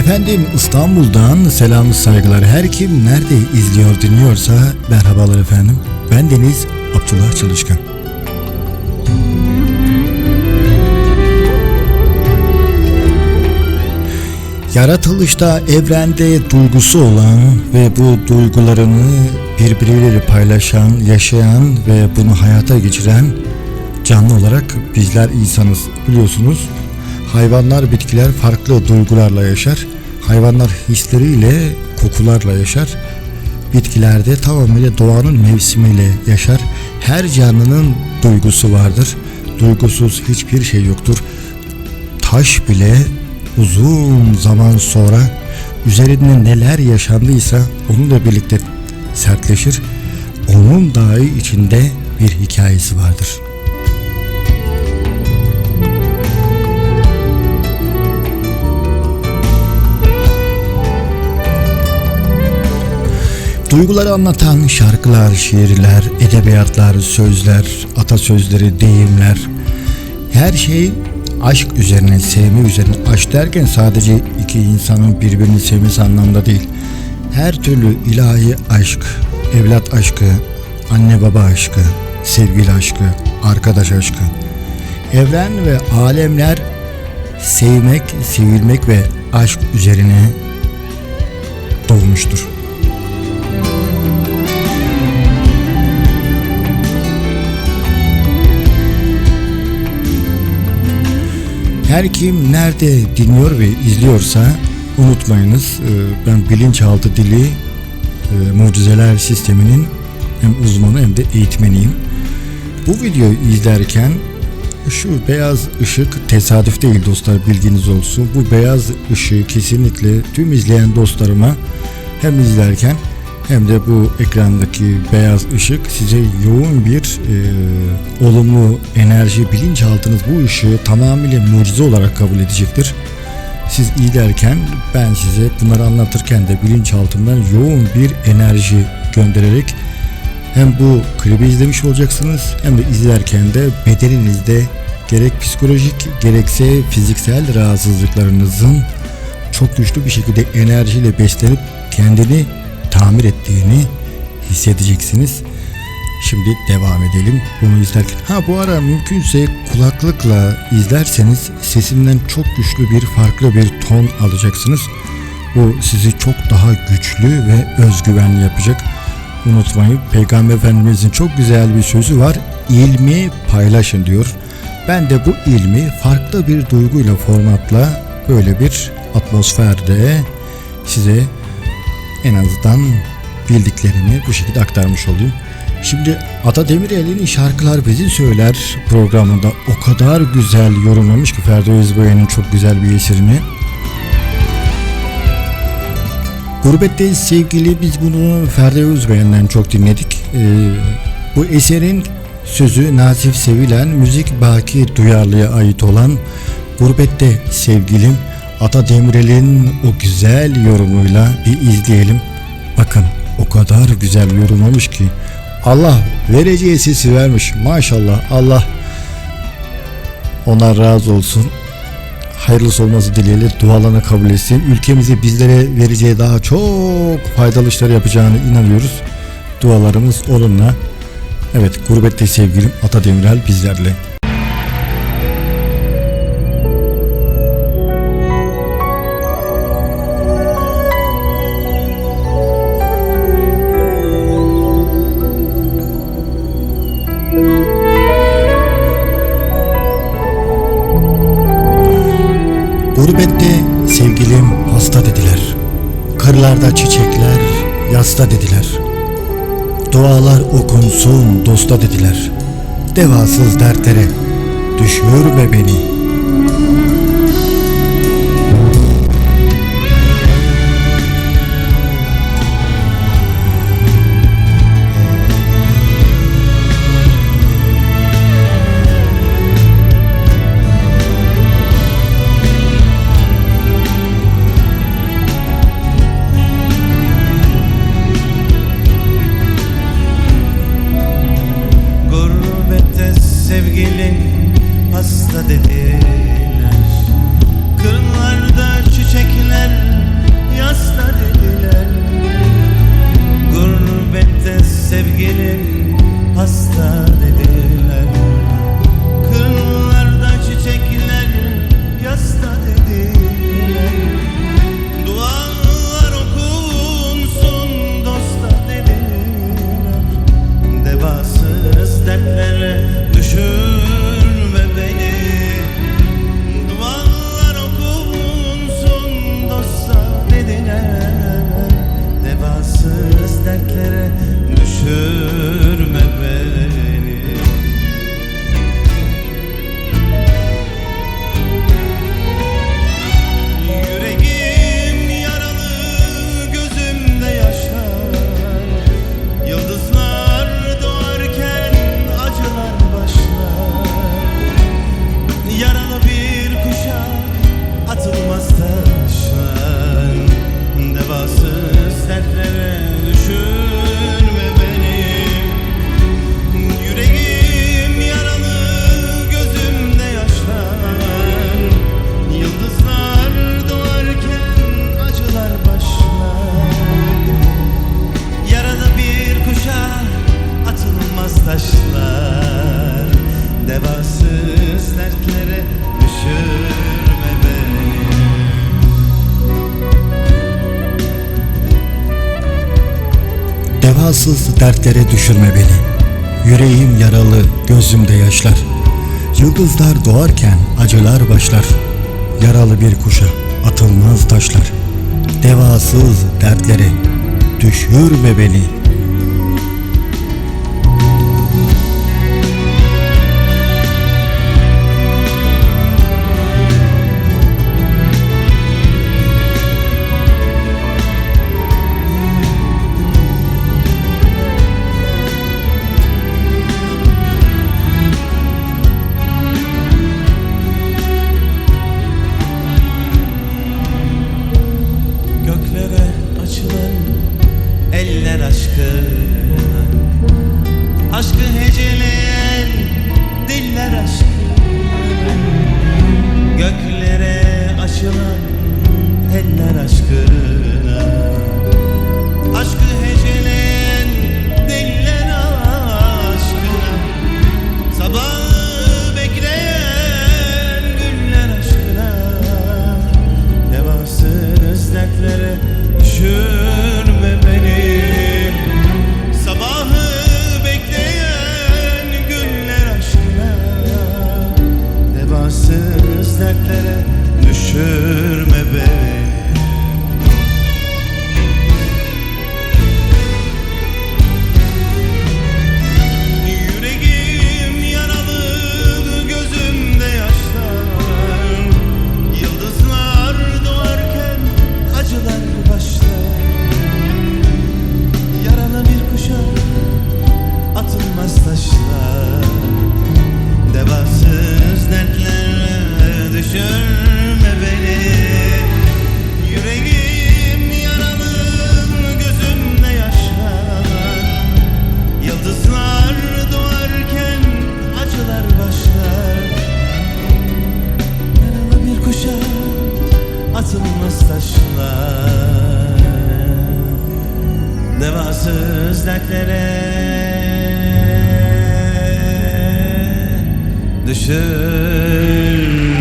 Efendim İstanbul'dan selam saygılar. Her kim nerede izliyor dinliyorsa merhabalar efendim. Ben Deniz Abdullah Çalışkan. Yaratılışta evrende duygusu olan ve bu duygularını birbirleriyle paylaşan, yaşayan ve bunu hayata geçiren canlı olarak bizler insanız biliyorsunuz. Hayvanlar, bitkiler farklı duygularla yaşar. Hayvanlar hisleriyle, kokularla yaşar. Bitkilerde tamamıyla doğanın mevsimiyle yaşar. Her canlının duygusu vardır. Duygusuz hiçbir şey yoktur. Taş bile uzun zaman sonra üzerinde neler yaşandıysa onunla birlikte sertleşir. Onun dahi içinde bir hikayesi vardır. Duyguları anlatan şarkılar, şiirler, edebiyatlar, sözler, atasözleri, deyimler her şey aşk üzerine, sevme üzerine. Aşk derken sadece iki insanın birbirini sevmesi anlamda değil. Her türlü ilahi aşk, evlat aşkı, anne baba aşkı, sevgili aşkı, arkadaş aşkı. Evren ve alemler sevmek, sevilmek ve aşk üzerine doğmuştur. Her kim nerede dinliyor ve izliyorsa unutmayınız e, ben bilinçaltı dili e, mucizeler sisteminin hem uzmanı hem de eğitmeniyim. Bu videoyu izlerken şu beyaz ışık tesadüf değil dostlar bilginiz olsun. Bu beyaz ışığı kesinlikle tüm izleyen dostlarıma hem izlerken hem de bu ekrandaki beyaz ışık size yoğun bir e, olumlu enerji bilinçaltınız bu ışığı tamamıyla mucize olarak kabul edecektir. Siz iyi derken ben size bunları anlatırken de bilinçaltımdan yoğun bir enerji göndererek hem bu klibi izlemiş olacaksınız hem de izlerken de bedeninizde gerek psikolojik gerekse fiziksel rahatsızlıklarınızın çok güçlü bir şekilde enerjiyle beslenip kendini tamir ettiğini hissedeceksiniz. Şimdi devam edelim bunu izlerken. Ha bu ara mümkünse kulaklıkla izlerseniz sesimden çok güçlü bir farklı bir ton alacaksınız. Bu sizi çok daha güçlü ve özgüvenli yapacak. Unutmayın Peygamber Efendimizin çok güzel bir sözü var. İlmi paylaşın diyor. Ben de bu ilmi farklı bir duyguyla formatla böyle bir atmosferde size en azından bildiklerimi bu şekilde aktarmış olayım. Şimdi Ata Demirel'in Şarkılar Bizi Söyler programında o kadar güzel yorumlamış ki Ferdi Özbay'ın çok güzel bir eserini. Gurbetteyiz sevgili biz bunu Ferdi Özbay'ından çok dinledik. Ee, bu eserin sözü Nazif Sevilen, müzik Baki Duyarlı'ya ait olan Gurbette Sevgilim Ata Demirel'in o güzel yorumuyla bir izleyelim. Bakın o kadar güzel yorumlamış ki Allah vereceği sesi vermiş. Maşallah Allah ona razı olsun. Hayırlısı olması dileğiyle dualarını kabul etsin. Ülkemizi bizlere vereceği daha çok faydalı işler yapacağını inanıyoruz. Dualarımız onunla. Evet gurbette sevgilim Ata Demirel bizlerle. Kırlarda çiçekler yasta dediler. Dualar okunsun dosta dediler. Devasız dertlere düşürme beni. Devasız dertlere düşürme beni. Yüreğim yaralı, gözümde yaşlar. Yıldızlar doğarken acılar başlar. Yaralı bir kuşa atılmaz taşlar. Devasız dertlere düşürme beni. Aşkına Aşkı heceleyen diller aşkına Göklere açılan eller aşkına amansız dertlere. Düşür